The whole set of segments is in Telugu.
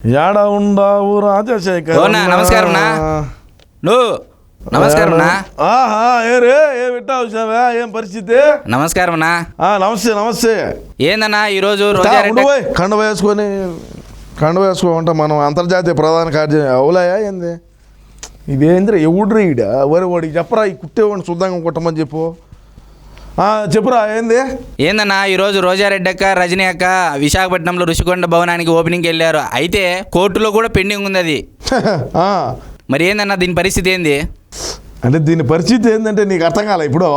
యాడ ఉండావు రాజశేఖర్ నమస్కారం. నువ్వు నమస్కారం ఆహా ఏ రే ఏం పెట్టావు సావా ఏం పరిస్థితి? నమస్కారం ఆ, నమస్తే నమస్తే. ఏందన్నా ఈరోజు ఉండు పోయ్. కండ వేసుకొని కండ వేసుకోమంటా మనం అంతర్జాతీయ ప్రధాన కార్య అవులాయా ఏంది? ఇదేంద్ర ఎవడ్రీ ఈడ? వరి వాడికి చెప్పరా ఈ కుట్టేవాడిని శుద్ధంగా కుట్టమని చెప్పు. చెప్పురా ఏంది? ఏందన్నా ఈరోజు రోజారెడ్డి అక్క రజనీ అక్క విశాఖపట్నంలో ఋషికొండ భవనానికి ఓపెనింగ్కి వెళ్ళారు. అయితే కోర్టులో కూడా పెండింగ్ ఉంది అది మరి ఏందన్నా దీని పరిస్థితి ఏంది? అంటే దీని పరిస్థితి ఏంటంటే నీకు అర్థం కాలే ఇప్పుడు.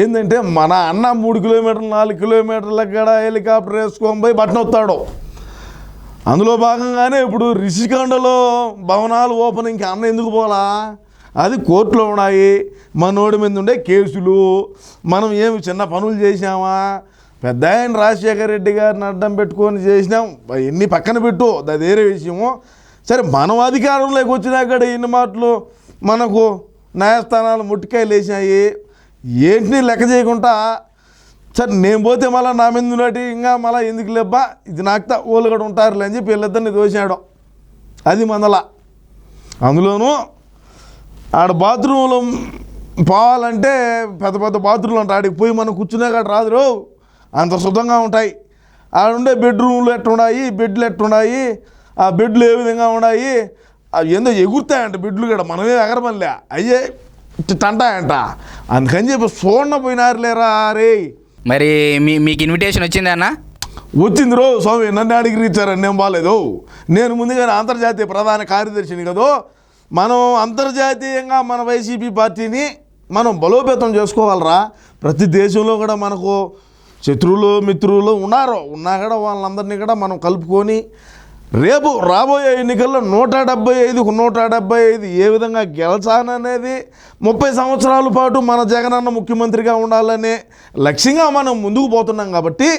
ఏంటంటే మన అన్న మూడు కిలోమీటర్లు నాలుగు కిలోమీటర్ల కాడ హెలికాప్టర్ వేసుకొని పోయి బట్టన వస్తాడు అందులో భాగంగానే ఇప్పుడు రిషికొండలో భవనాలు ఓపెనింగ్కి అన్న ఎందుకు పోలా? అది కోర్టులో ఉన్నాయి. మనోడి మీద ఉండే కేసులు. మనం ఏమి చిన్న పనులు చేసామా పెద్ద ఆయన రాజశేఖర రెడ్డి గారిని అడ్డం పెట్టుకొని చేసినాం. ఎన్ని పక్కన పెట్టు అది వేరే విషయము. సరే మనం అధికారంలోకి వచ్చినాక ఎన్ని మాటలు మనకు న్యాయస్థానాలు ముట్టికాయలు వేసినాయి ఏంటిని లెక్క చేయకుండా సరే నేను పోతే మళ్ళీ నా మీద ఉన్నట్టు ఇంకా మళ్ళీ ఎందుకు లేబ్బా? ఇది నాకుతా ఓళ్ళు కూడా ఉంటారులే అని చెప్పి వీళ్ళిద్దరిని దోశాడు అది మందల. అందులోనూ ఆడ బాత్రూంలో పోవాలంటే పెద్ద పెద్ద బాత్రూంలు ఉంటాయి ఆడికి పోయి మనం కూర్చునే కాడ రాదు రో అంత శుద్ధంగా ఉంటాయి. ఆడ ఉండే బెడ్రూమ్లు ఎట్టున్నాయి బెడ్లు ఎట్టున్నాయి ఆ బెడ్లు ఏ విధంగా ఉన్నాయి? అవి ఏందో ఎగురుతాయంట బెడ్లు కూడా మనమే ఎగరమల్లే అయ్యే తంటాయంట. అందుకని చెప్పి చూడ పోయినారు లేరా రే. మరి మీ మీకు ఇన్విటేషన్ వచ్చిందా అన్న? వచ్చింది రో స్వామి నన్ను అడిగి ఇచ్చారని నేను బాగాలేదు. నేను ముందుగానే అంతర్జాతీయ ప్రధాన కార్యదర్శిని కదా మనం అంతర్జాతీయంగా మన వైసీపీ పార్టీని మనం బలోపేతం చేసుకోవాలరా? ప్రతి దేశంలో కూడా మనకు శత్రువులు మిత్రులు ఉన్నారు. ఉన్నా కూడా వాళ్ళందరినీ కూడా మనం కలుపుకొని రేపు రాబోయే ఎన్నికల్లో నూట డెబ్బై ఐదుకు నూట డెబ్బై ఐదు ఏ విధంగా గెలచాలనేది ముప్పై సంవత్సరాల పాటు మన జగనన్న ముఖ్యమంత్రిగా ఉండాలనే లక్ష్యంగా మనం ముందుకు పోతున్నాం కాబట్టి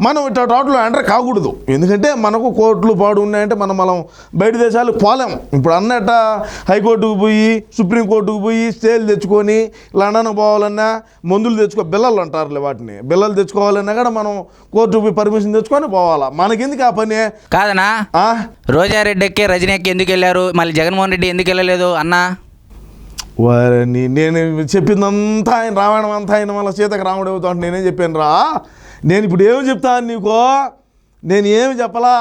మనం ఇట్లా టోటల్ ఎంటర్ కాకూడదు. ఎందుకంటే మనకు కోర్టులు పాడు ఉన్నాయంటే మనం మనం బయట దేశాలకు పోలేం. ఇప్పుడు అన్నట్ట హైకోర్టుకు పోయి సుప్రీంకోర్టుకు పోయి స్టేలు తెచ్చుకొని లండన్ పోవాలన్నా మందులు తెచ్చుకో బిల్లలు అంటారులే వాటిని. బిల్లలు తెచ్చుకోవాలన్నా కూడా మనం కోర్టుకు పోయి పర్మిషన్ తెచ్చుకొని పోవాలా. మనకెందుకు ఆ పని? కాదనా ఆ? రోజారెడ్డి ఎక్కి రజనీ అక్క ఎందుకు వెళ్ళారు? మళ్ళీ జగన్మోహన్ రెడ్డి ఎందుకు వెళ్ళలేదు? అన్నా. వారిని నేను చెప్పిందంతా ఆయన రామాయణం అంతా ఆయన మళ్ళీ సీతకు రాముడు అవుతా అంటే నేనేం చెప్పాను రా నేను ఇప్పుడు ఏమి చెప్తాను నీకో? నేను ఏమి చెప్పలా?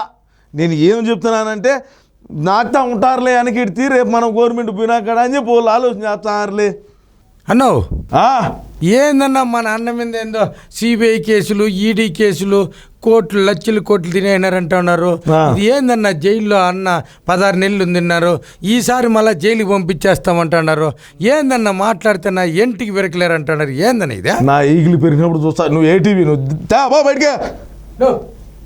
నేను ఏమి చెప్తున్నానంటే నాకుతా ఉంటారులే వెనకెడితే రేపు మనం గవర్నమెంట్ పోయినాక అని చెప్పి వాళ్ళు ఆలోచన చేస్తారులే. అన్నో ఆ, ఏందన్నా మన అన్న మీద ఏందో? సిబిఐ కేసులు ఈడీ కేసులు కోట్లు లక్షలు కోట్లు తినేనారంటున్నారు ఏందన్నా జైల్లో అన్న పదహారు నెలలు తిన్నారు ఈసారి మళ్ళీ జైలుకి పంపించేస్తామంటున్నారు ఏందన్నా మాట్లాడితే ఎంటికి వెరకలేరు అంటున్నారు ఏందన్న ఇదే? నా ఈగిలి పెరిగినప్పుడు చూస్తా నువ్వు ఏటీవీ నువ్వు నో,